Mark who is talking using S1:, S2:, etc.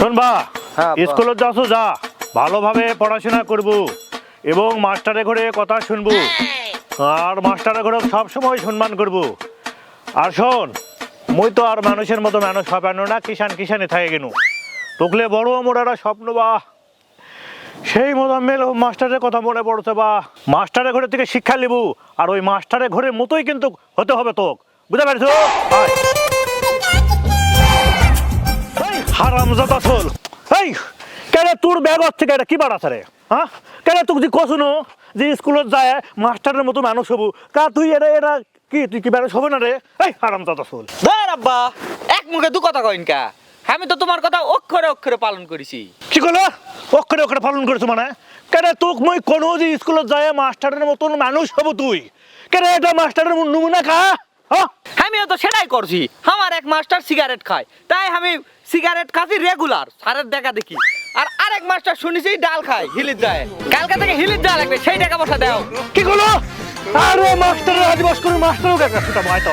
S1: শোনবা
S2: হ্যাঁ, আব্বা।
S1: স্কুলত যাচ্ছ যা ভালোভাবে পড়াশোনা করব এবং মাস্টারে ঘরে কথা শুনব। আর মাস্টারে ঘরে সবসময় সম্মান করব। আর শোন মুই তো আর মানুষের মতো মানুষ হবানো না কিষান কিষানে থাকে গেনু তোকলে বড় মোর একটা স্বপ্ন বা। সেই মোজাম্মেল ও মাস্টারের কথা মনে পড়ছে বা। মাস্টারের ঘরে থেকে শিক্ষা লিবু আর ওই মাস্টারের ঘরের মতোই কিন্তু হতে হবে তোক। বুঝতে পারছ? আয়। হারামজাদা চল এই কেন তোর ব্যাগ হচ্ছে কেন কি বাড়াছে রে? হ্যাঁ কেন তুই যে কশুনো যে স্কুলত যায় মাস্টারের মতো মানুষ হবু? কা তুই এটা এটা কি? তুই কি মানুষ হবে না রে? এই হারামজাদা চল
S2: ধর আব্বা এক মুখে দু কথা কইন কা। আমি তো তোমার কথা অক্ষরে অক্ষরে পালন করেছি।
S1: কি করল অক্ষরে অক্ষরে পালন করেছ মানে? কেন তোক মই কোনো যে স্কুলত যায় মাস্টারের মতন মানুষ হব তুই? কেন এটা মাস্টারের নমুনা হ্যাঁ
S2: আমিও তো সেটাই করছি। আমার এক মাস্টার সিগারেট খায়। তাই আমি সিগারেট খাচ্ছি রেগুলার সারের দেখা দেখি। আর আরেক মাস্টার শুনেছি ডাল খায়, হিলির যায় কালকে থেকে হিলির ডাল লাগবে সেই টাকা পয়সা দাও।
S1: কি করল আরে মাস্টারের রাজবাস করে মাস্টারও দেখা, সেটা তো।